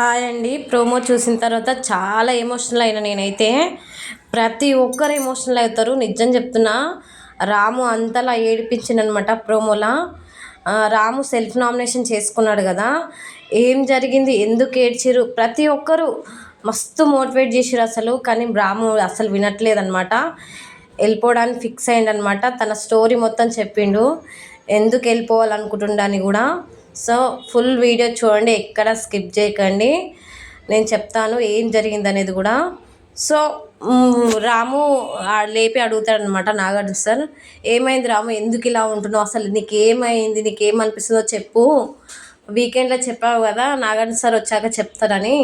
Hi అండి. Promo చూసిన తర్వాత చాలా ఎమోషనల్ అయినా నేనైతే. ప్రతి ఒక్కరు ఎమోషనల్ అవుతారు. నిజం చెప్తున్నా రాము అంతలా ఏడిపించిందనమాట ప్రోమోలా. రాము సెల్ఫ్ నామినేషన్ చేసుకున్నాడు కదా. ఏం జరిగింది? ఎందుకు ఏడ్చిరు ప్రతి ఒక్కరు మస్తు మోటివేట్ చేసిరు అసలు. కానీ రాము అసలు వినట్లేదన్నమాట వెళ్ళిపోవడానికి ఫిక్స్ అయ్యిండనమాట తన స్టోరీ మొత్తం చెప్పిండు. ఎందుకు వెళ్ళిపోవాలనుకుంటుండని కూడా. సో ఫుల్ వీడియో చూడండి ఎక్కడ స్కిప్ చేయకండి. నేను చెప్తాను ఏం జరిగింది అనేది కూడా. సో రాము లేపి అడుగుతాడనమాట నాగార్జున సార్ ఏమైంది రాము? ఎందుకు ఇలా ఉంటున్నావు? అసలు నీకు ఏమైంది నీకు ఏమనిపిస్తుందో చెప్పు. వీకెండ్లో చెప్పావు కదా నాగార్జున సార్ వచ్చాక చెప్తారని.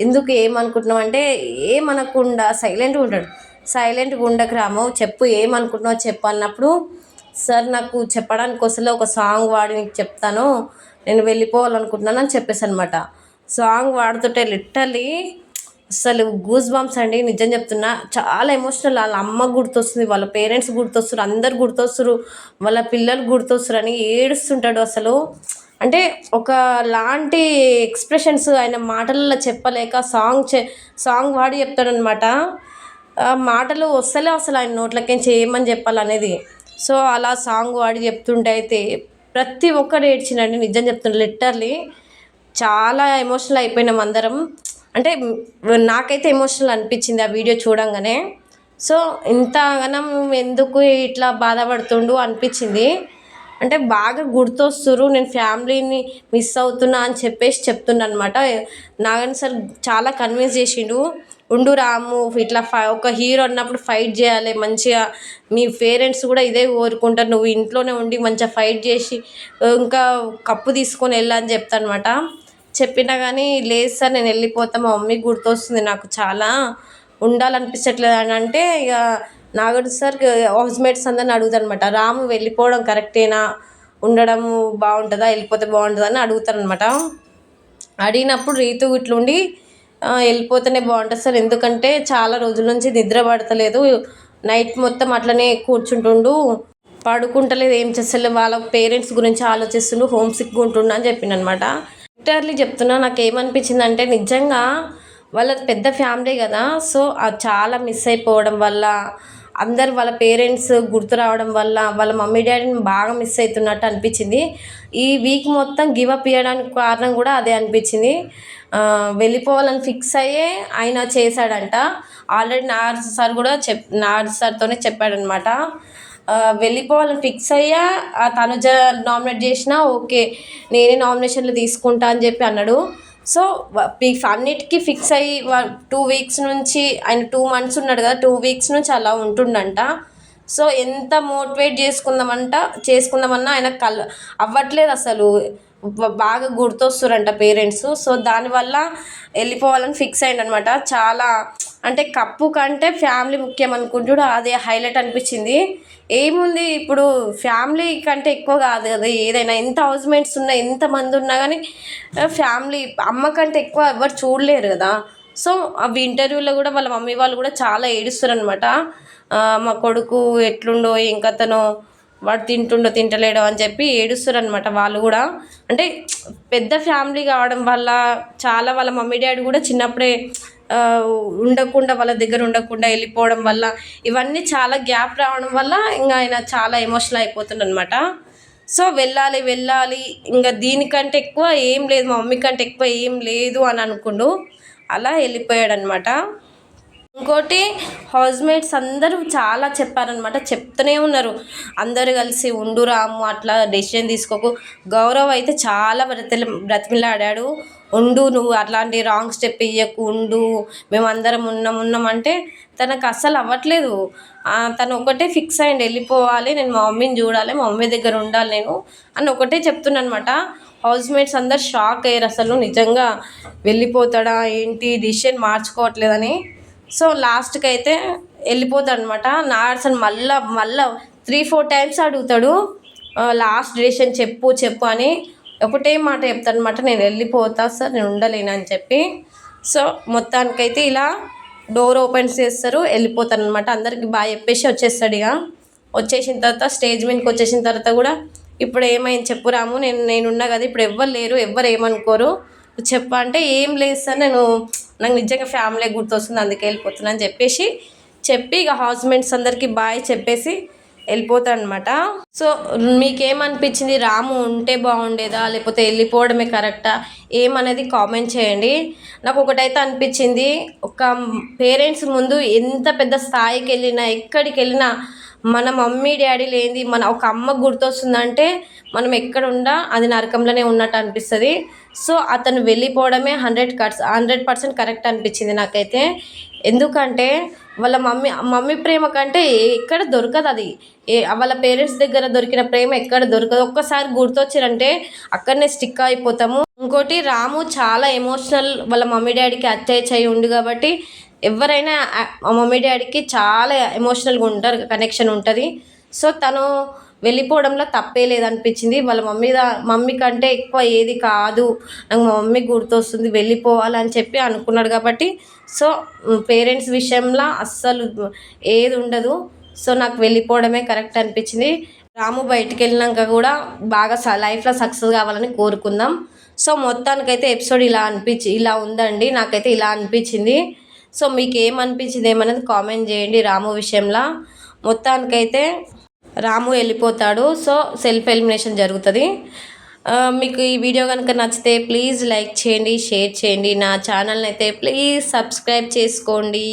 ఎందుకు ఏమనుకుంటున్నావు? అంటే ఏమనకుండా సైలెంట్గా ఉంటాడు. సైలెంట్గా ఉండకు రాము చెప్పు ఏమనుకుంటున్నావు చెప్పు అన్నప్పుడు సార్ నాకు చెప్పడానికి వస్తలే ఒక సాంగ్ వాడి నీకు చెప్తాను. నేను వెళ్ళిపోవాలనుకుంటున్నాను అని చెప్పేసి అనమాట సాంగ్ వాడుతుంటే లిటరలీ అసలు గూస్ బాంబ్స్ అండి నిజం చెప్తున్నా. చాలా ఎమోషనల్ వాళ్ళ అమ్మ గుర్తొస్తుంది వాళ్ళ పేరెంట్స్ గుర్తొస్తారు అందరు గుర్తొస్తారు వాళ్ళ పిల్లలు గుర్తొస్తారు అని ఏడుస్తుంటాడు అసలు. అంటే ఒక లాంటి ఎక్స్ప్రెషన్స్ ఆయన మాటలలో చెప్పలేక సాంగ్ చె సాంగ్ వాడి చెప్తాడనమాట మాటలు వస్తలే అసలు ఆయన నోట్లకేం చేయమని చెప్పాలనేది. సో అలా సాంగ్ వాడి చెప్తుంటే అయితే ప్రతి ఒక్కరు ఏడ్చినండి నిజం చెప్తుండే లిటర్లీ చాలా ఎమోషనల్ అయిపోయినాం అందరం. అంటే నాకైతే ఎమోషనల్ అనిపించింది ఆ వీడియో చూడంగానే. సో ఇంతగానం ఎందుకు ఇట్లా బాధపడుతుండు అనిపించింది. అంటే బాగా గుర్తొస్తురు నేను ఫ్యామిలీని మిస్ అవుతున్నా అని చెప్పేసి చెప్తున్నా అనమాట నాగన్ సార్ చాలా కన్విన్స్ చేసిండు. ఉండు రాము ఇట్లా ఫై ఒక హీరో అన్నప్పుడు ఫైట్ చేయాలి మంచిగా మీ పేరెంట్స్ కూడా ఇదే కోరుకుంటారు నువ్వు ఇంట్లోనే ఉండి మంచిగా ఫైట్ చేసి ఇంకా కప్పు తీసుకొని వెళ్ళని చెప్తా అనమాట చెప్పినా కానీ లేదు సార్ నేను వెళ్ళిపోతా మా మమ్మీకి గుర్తొస్తుంది నాకు చాలా ఉండాలనిపించట్లేదు అని అంటే ఇక నాగడు సార్ హౌస్మేట్స్ అందరిని అడుగుతానమాట రాము వెళ్ళిపోవడం కరెక్టేనా? ఉండడం బాగుంటుందా? వెళ్ళిపోతే బాగుంటుందా? అని అడుగుతారనమాట అడిగినప్పుడు రీతు ఇట్లుండి ఉండి వెళ్ళిపోతేనే బాగుంటుంది సార్. ఎందుకంటే చాలా రోజుల నుంచి నిద్ర పడతలేదు. నైట్ మొత్తం అట్లనే కూర్చుంటుండు. పడుకుంటలేదు ఏం చేస్తలేదు. వాళ్ళ పేరెంట్స్ గురించి ఆలోచిస్తుండు హోమ్ సిక్గా ఉంటుండు అని చెప్పిండు అనమాట లిటర్లీ చెప్తున్నా నాకు ఏమనిపించింది అంటే నిజంగా వాళ్ళ పెద్ద ఫ్యామిలీ కదా. సో అది చాలా మిస్ అయిపోవడం వల్ల అందరు వాళ్ళ పేరెంట్స్ గుర్తు రావడం వల్ల వాళ్ళ మమ్మీ డాడీని బాగా మిస్ అవుతున్నట్టు అనిపించింది. ఈ వీక్ మొత్తం గివ్ అప్ ఇవ్వడానికి కారణం కూడా అదే అనిపించింది. వెళ్ళిపోవాలని ఫిక్స్ అయ్యే ఆయన చేశాడంట. ఆల్రెడీ నార్స్ సార్ కూడా చెప్ నార్స్ సార్తోనే చెప్పాడనమాట. వెళ్ళిపోవాలని ఫిక్స్ అయ్యా తను తనుజ నామినేట్ చేసినా ఓకే నేనే నామినేషన్లు తీసుకుంటా అని చెప్పి అన్నాడు. సో ఈ అన్నిటికీ ఫిక్స్ అయ్యి టూ వీక్స్ నుంచి ఆయన టూ మంత్స్ ఉన్నాడు కదా టూ వీక్స్ నుంచి అలా ఉంటుండంట. సో ఎంత మోటివేట్ చేసుకుందామంట చేసుకుందామన్నా ఆయన కల్ అవ్వట్లేదు అసలు. బాగా గుర్తొస్తురంట పేరెంట్స్. సో దానివల్ల వెళ్ళిపోవాలని ఫిక్స్ అయ్యిండనమాట. చాలా అంటే కప్పు కంటే ఫ్యామిలీ ముఖ్యం అనుకుంటుడు అదే హైలైట్ అనిపించింది. ఏముంది ఇప్పుడు ఫ్యామిలీ కంటే ఎక్కువ కాదు కదా ఏదైనా ఎంత హౌస్మేట్స్ ఉన్నా ఎంత మంది ఉన్నా కానీ ఫ్యామిలీ అమ్మ కంటే ఎక్కువ ఎవరు చూడలేరు కదా. సో అవి ఇంటర్వ్యూలో కూడా వాళ్ళ మమ్మీ వాళ్ళు కూడా చాలా ఏడుస్తారు అనమాట మా కొడుకు ఎట్లుండో ఏం కథనో వాడు తింటుండో తింటలేడో అని చెప్పి ఏడుస్తారు అనమాట వాళ్ళు కూడా. అంటే పెద్ద ఫ్యామిలీ కావడం వల్ల చాలా వాళ్ళ మమ్మీ డాడీ కూడా చిన్నప్పుడే ఉండకుండా వాళ్ళ దగ్గర ఉండకుండా వెళ్ళిపోవడం వల్ల ఇవన్నీ చాలా గ్యాప్ రావడం వల్ల ఇంకా ఆయన చాలా ఎమోషనల్ అయిపోతుండ అనమాట సో వెళ్ళాలి వెళ్ళాలి. ఇంకా దీనికంటే ఎక్కువ ఏం లేదు మా మమ్మీ కంటే ఎక్కువ ఏం లేదు అని అనుకుండు. అలా వెళ్ళిపోయాడు అనమాట ఇంకోటి హౌస్మేట్స్ అందరూ చాలా చెప్పారనమాట చెప్తూనే ఉన్నారు. అందరు కలిసి ఉండు రాము అట్లా డెసిషన్ తీసుకోకు. గౌరవ్ అయితే చాలా బ్రతిల బ్రతిమిలాడాడు. ఉండు నువ్వు అట్లాంటి రాంగ్ స్టెప్ ఇయ్యకు ఉండు. మేమందరం ఉన్నాం ఉన్నాం అంటే తనకు అస్సలు అవ్వట్లేదు. తను ఒకటే ఫిక్స్ అయ్యండి. వెళ్ళిపోవాలి నేను మా మమ్మీని చూడాలి మా మమ్మీ దగ్గర ఉండాలి నేను అని ఒకటే చెప్తున్నా అనమాట అందరు షాక్ అయ్యారు అసలు. నిజంగా వెళ్ళిపోతాడా ఏంటి? డిసిషన్ మార్చుకోవట్లేదని సో లాస్ట్కి అయితే వెళ్ళిపోతాడు అనమాట నార్సన్ మళ్ళా మళ్ళా త్రీ ఫోర్ టైమ్స్ అడుగుతాడు. లాస్ట్ డెసిషన్ చెప్పు చెప్పు అని ఒకటే మాట చెప్తాను అనమాట నేను వెళ్ళిపోతా సార్ నేను ఉండలేను అని చెప్పి. సో మొత్తానికైతే ఇలా డోర్ ఓపెన్ చేస్తారు వెళ్ళిపోతారు అనమాట అందరికి బాగా చెప్పేసి వచ్చేస్తాడు ఇక. వచ్చేసిన తర్వాత స్టేజ్ మీదకి వచ్చేసిన తర్వాత కూడా ఇప్పుడు ఏమైంది చెప్పురాము నేను నేనున్నా కదా ఇప్పుడు ఎవ్వరు లేరు ఎవ్వరు ఏమనుకోరు. చెప్ప అంటే ఏం లేదు సార్ నేను నాకు నిజంగా ఫ్యామిలీ గుర్తొస్తుంది అందుకే వెళ్ళిపోతున్నా అని చెప్పేసి చెప్పి ఇక హౌస్మేట్స్ అందరికీ బాయ్ చెప్పేసి వెళ్ళిపోతాడు అనమాట సో మీకేమనిపించింది? రాము ఉంటే బాగుండేదా? లేకపోతే వెళ్ళిపోవడమే కరెక్టా? ఏమనేది కామెంట్ చేయండి. నాకు ఒకటైతే అనిపించింది ఒక పేరెంట్స్ ముందు ఎంత పెద్ద స్థాయికి వెళ్ళినా ఎక్కడికి వెళ్ళినా మన మమ్మీ డాడీ లేనిది మన ఒక అమ్మ గుర్తొస్తుందంటే మనం ఎక్కడ ఉండా అది నరకంలోనే ఉన్నట్టు అనిపిస్తుంది. సో అతను వెళ్ళిపోవడమే hundred cuts hundred percent correct అనిపించింది నాకైతే. ఎందుకంటే వాళ్ళ మమ్మీ మమ్మీ ప్రేమ కంటే ఎక్కడ దొరకదు అది. ఏ వాళ్ళ పేరెంట్స్ దగ్గర దొరికిన ప్రేమ ఎక్కడ దొరకదు. ఒక్కసారి గుర్తొచ్చారంటే అక్కడనే స్టిక్ అయిపోతాము. ఇంకోటి రాము చాలా ఎమోషనల్ వాళ్ళ మమ్మీ డాడీకి అత్యాచ్ అయి ఉండు కాబట్టి ఎవరైనా మమ్మీ డాడీకి చాలా ఎమోషనల్గా ఉంటారు కనెక్షన్ ఉంటుంది. సో తను వెళ్ళిపోవడంలో తప్పే లేదనిపించింది. వాళ్ళ మమ్మీ మమ్మీ కంటే ఎక్కువ ఏది కాదు. నాకు మా మమ్మీ గుర్తొస్తుంది వెళ్ళిపోవాలని చెప్పి అనుకున్నాడు కాబట్టి సో పేరెంట్స్ విషయంలో అస్సలు ఏది ఉండదు. సో నాకు వెళ్ళిపోవడమే కరెక్ట్ అనిపించింది. రాము బయటికి వెళ్ళినాక కూడా బాగా లైఫ్లో సక్సెస్ కావాలని కోరుకుందాం. సో మొత్తానికైతే ఎపిసోడ్ ఇలా అనిపించి ఇలా ఉందండి. నాకైతే ఇలా అనిపించింది. సో మీకు ఏమనిపించింది ఏమనేది కామెంట్ చేయండి రాము విషయంలో. మొత్తానికైతే రాము వెళ్ళిపోతాడు. సో సెల్ఫ్ ఎలిమినేషన్ జరుగుతుంది. మీకు ఈ వీడియో కనుక నచ్చితే ప్లీజ్ లైక్ చేయండి షేర్ చేయండి. నా ఛానల్ని అయితే ప్లీజ్ సబ్స్క్రైబ్ చేసుకోండి.